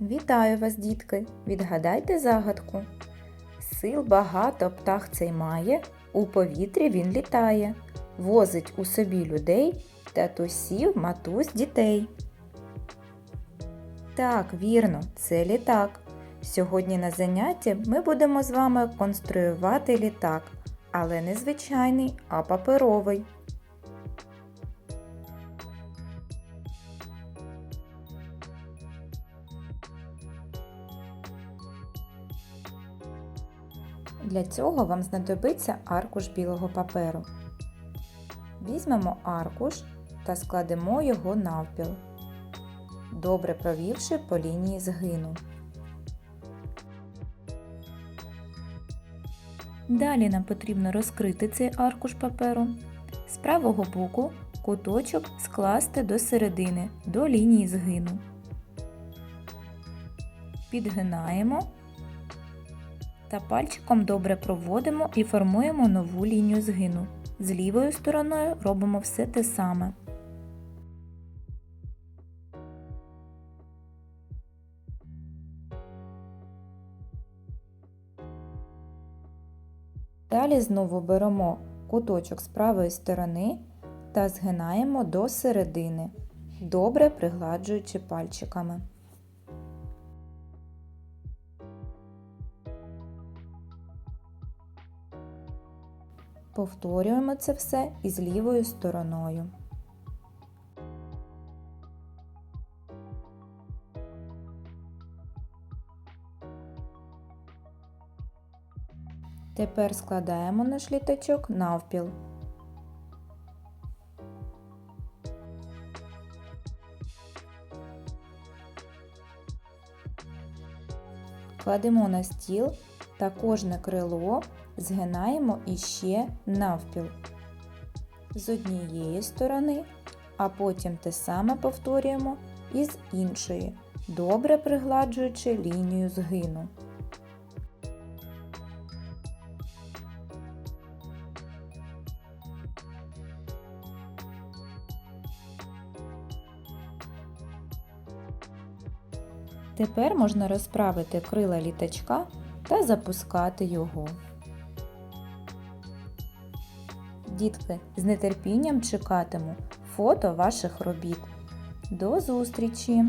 Вітаю вас, дітки! Відгадайте загадку. Сил багато птах цей має, у повітрі він літає, возить у собі людей, татусів, матусь, дітей. Так, вірно, це літак. Сьогодні на занятті ми будемо з вами конструювати літак, але не звичайний, а паперовий. Для цього вам знадобиться аркуш білого паперу. Візьмемо аркуш та складемо його навпіл, добре провівши по лінії згину. Далі нам потрібно розкрити цей аркуш паперу. З правого боку куточок скласти до середини, до лінії згину. Підгинаємо та пальчиком добре проводимо і формуємо нову лінію згину. З лівою стороною робимо все те саме. Далі знову беремо куточок з правої сторони та згинаємо до середини, добре пригладжуючи пальчиками. Повторюємо це все і з лівою стороною. Тепер складаємо наш літачок навпіл. Кладемо на стіл та кожне крило згинаємо іще навпіл з однієї сторони, а потім те саме повторюємо і з іншої, добре пригладжуючи лінію згину. Тепер можна розправити крила літачка та запускати його. Дітки, з нетерпінням чекатиму фото ваших робіт. До зустрічі!